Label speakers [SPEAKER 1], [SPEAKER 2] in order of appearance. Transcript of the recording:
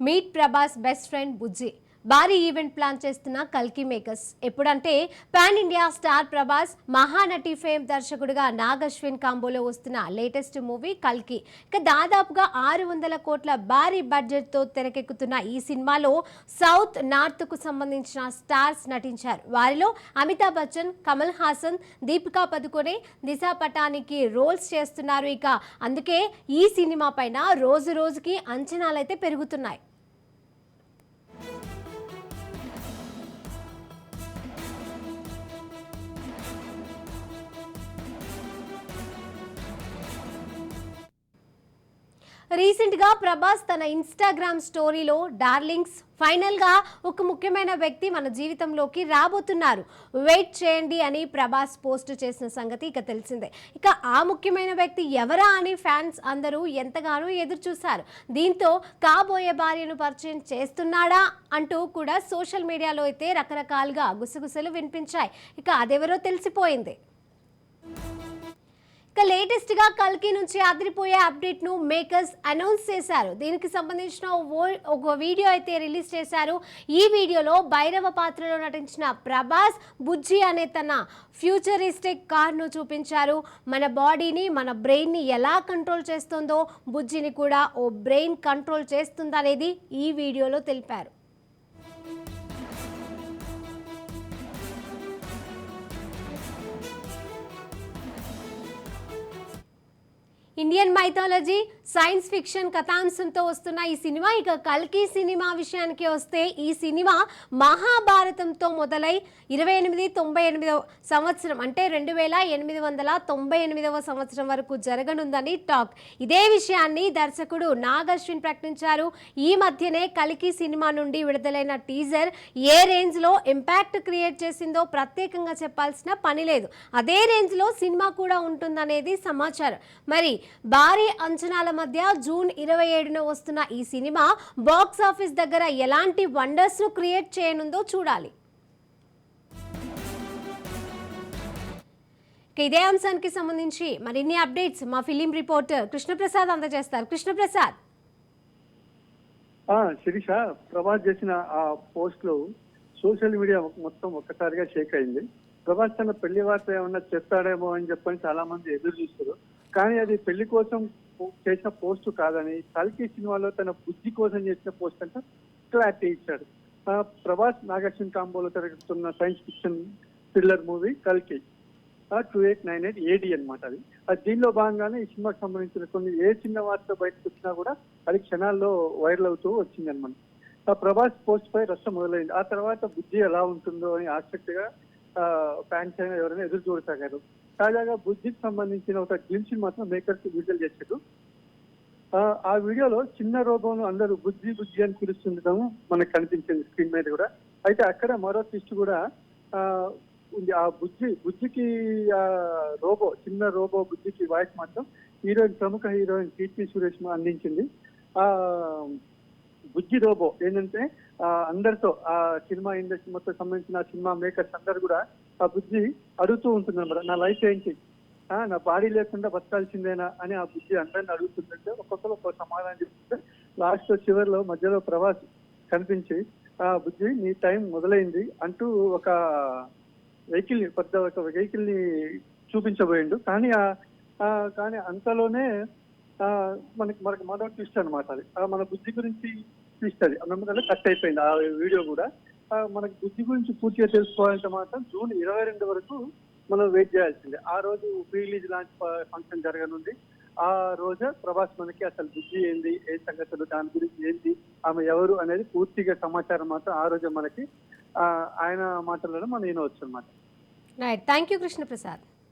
[SPEAKER 1] Meet Prabhas best friend Bujji భారీ event plan చేస్తున్న కల్కి మేకర్స్. ఎప్పుడంటే pan India star Prabhas Mahanati fame దర్శకుడిగా నాగశ్విన్ కాంబోలో వస్తున్న లేటెస్ట్ మూవీ కల్కి. ఇక దాదాపుగా ఆరు వందల కోట్ల భారీ బడ్జెట్తో తెరకెక్కుతున్న ఈ సినిమాలో సౌత్ నార్త్కు సంబంధించిన స్టార్స్ నటించారు. వారిలో అమితాబ్ బచ్చన్ కమల్ హాసన్ దీపికా పదుకొనే దిశా పటానికి రోల్స్ చేస్తున్నారు ఇక. అందుకే ఈ సినిమా పైన రోజు రోజుకి అంచనాలైతే పెరుగుతున్నాయి. రీసెంట్గా ప్రభాస్ తన ఇన్స్టాగ్రామ్ స్టోరీలో డార్లింగ్స్ ఫైనల్గా ఒక ముఖ్యమైన వ్యక్తి మన జీవితంలోకి రాబోతున్నారు. వెయిట్ చేయండి అని ప్రభాస్ పోస్ట్ చేసిన సంగతి ఇక తెలిసిందే. ఇక ఆ ముఖ్యమైన వ్యక్తి ఎవరా అని ఫ్యాన్స్ అందరూ ఎంతగానో ఎదురు చూశారు దీంతో కాబోయే భార్యను పరిచయం చేస్తున్నాడా అంటూ కూడా సోషల్ మీడియాలో అయితే రకరకాలుగా గుసగుసలు వినిపించాయి. ఇక అదెవరో తెలిసిపోయింది. ఇక లేటెస్ట్గా కల్కి నుంచి అదిరిపోయే అప్డేట్ను మేకర్స్ అనౌన్స్ చేశారు. దీనికి సంబంధించిన ఓ- ఒక వీడియో అయితే రిలీజ్ చేశారు. ఈ వీడియోలో భైరవ పాత్రలో నటించిన ప్రభాస్ బుజ్జి అనే తన ఫ్యూచరిస్టిక్ కార్ను చూపించారు. మన బాడీని మన బ్రెయిన్ని ఎలా కంట్రోల్ చేస్తుందో బుజ్జిని కూడా ఓ బ్రెయిన్ కంట్రోల్ చేస్తుందనేది ఈ వీడియోలో తెలిపారు. ఇండియన్ మైథాలజీ సైన్స్ ఫిక్షన్ కథాంశంతో వస్తున్న ఈ సినిమా ఇక కల్కి సినిమా విషయానికి వస్తే ఈ సినిమా మహాభారతంతో మొదలై ఇరవై ఎనిమిది తొంభై ఎనిమిదవ సంవత్సరం అంటే రెండు వేల ఎనిమిది వందల తొంభై ఎనిమిదవ సంవత్సరం వరకు జరగనుందని టాక్. ఇదే విషయాన్ని దర్శకుడు నాగశ్విన్ ప్రకటించారు. ఈ మధ్యనే కలికి సినిమా నుండి విడుదలైన టీజర్ ఏ రేంజ్లో ఇంపాక్ట్ క్రియేట్ చేసిందో ప్రత్యేకంగా చెప్పాల్సిన పని లేదు. అదే రేంజ్లో సినిమా కూడా ఉంటుందనేది సమాచారం. మరి భారీ అంచనాల మధ్య జూన్ ఇరవై ఏడున వస్తున్న ఈ సినిమా బాక్స్ ఆఫీస్ దగ్గర ఎలాంటి వండర్స్ను క్రియేట్ చేయనుందో చూడాలి. ఇదే అంశానికి సంబంధించి మరిన్ని అప్డేట్స్ మా ఫిలిం రిపోర్టర్ కృష్ణప్రసాద్ అందజేస్తారు. కృష్ణప్రసాద్.
[SPEAKER 2] శిరీష ప్రభాస్ చేసిన ఆ పోస్ట్లో సోషల్ మీడియా మొత్తం ఒక్కసారిగా షేక్ అయింది. ప్రభాస్ తన పెళ్ళి వార్త ఏమన్నా చెప్తాడేమో అని చెప్పని చాలా మంది ఎదురు చూస్తారు కానీ అది పెళ్ళి కోసం చేసిన పోస్ట్ కాదని కల్కి సినిమాలో తన బుద్ధి కోసం చేసిన పోస్ట్ అంట క్లారిటీ ఇచ్చాడు. ప్రభాస్ నాగార్జున కాంబోలో తిరుగుతున్న సైన్స్ ఫిక్షన్ థ్రిల్లర్ మూవీ కల్కి two eight nine eight AD అనమాట అది. అది దీనిలో భాగంగానే ఈ సినిమాకి సంబంధించిన కొన్ని ఏ చిన్న వార్త బయటకు వచ్చినా కూడా అది క్షణాల్లో వైరల్ అవుతూ వచ్చింది అనమాట ఆ ప్రభాస్ పోస్ట్ పై రచ్చ మొదలైంది. ఆ తర్వాత బుద్ధి ఎలా ఉంటుందో అని ఆసక్తిగా ఫ్యాన్స్ అయినా ఎవరైనా ఎదురు చూడసాగారు. తాజాగా బుద్ధికి సంబంధించిన ఒక గ్లిమ్స్ మాత్రం మేకర్స్ విడుదల చేశారు ఆ, వీడియోలో చిన్న రోబోను అందరూ బుజ్జి బుజ్జి అని పిలుస్తుండటం మనకు కనిపించింది స్క్రీన్ మీద కూడా. అయితే అక్కడ మరో ట్విస్ట్ కూడా ఉంది. ఆ బుజ్జి బుజ్జికి ఆ రోబో చిన్న రోబో బుజ్జికి వాయిస్ మాత్రం హీరోయిన్ ప్రముఖ హీరోయిన్ కీర్తి సురేష్ అందించింది. ఆ బుజ్జి రోబో ఏంటంటే అందరితో ఆ సినిమా ఇండస్ట్రీ మొత్తం సంబంధించిన సినిమా మేకర్స్ అందరు కూడా ఆ బుద్ధి అడుగుతూ ఉంటుంది నా లైఫ్ ఏంటి? నా బాడీ లేకుండా బతకాల్సిందేనా అని ఆ బుద్ధి అందరిని అడుగుతుందంటే ఒక్కొక్కరు ఒక్కొక్క సమాధానం చెప్తుంటే లాస్ట్ చివరిలో మధ్యలో ప్రవాస్ కనిపించి ఆ బుద్ధి నీ టైం మొదలైంది అంటూ ఒక వెహికల్ పెద్ద ఒక వెహికల్ని చూపించబోయిండు. కానీ ఆ కానీ అంతలోనే మనకి మనకి మరో ట్విస్ట్ అనమాట అది. మన బుద్ధి గురించి ట్విస్ట్ అది. అందువల్ల కట్ అయిపోయింది ఆ వీడియో కూడా. మనకి బుద్ధి గురించి పూర్తిగా తెలుసుకోవాలంటే మాత్రం జూన్ ఇరవై రెండు వరకు మనం వెయిట్ చేయాల్సిందే. ఆ రోజు ప్రీ రిలీజ్ లాంచ్ ఫంక్షన్ జరగనుంది ఆ రోజే ప్రభాస్ మనకి అసలు బుద్ధి ఏంది ఏ సంగతులు దాని గురించి ఏంటి ఆమె ఎవరు అనేది పూర్తిగా సమాచారం మాత్రం ఆ రోజే మనకి ఆయన మాటలను మనం వినవచ్చు అనమాట
[SPEAKER 1] రైట్ థ్యాంక్ యూ కృష్ణప్రసాద్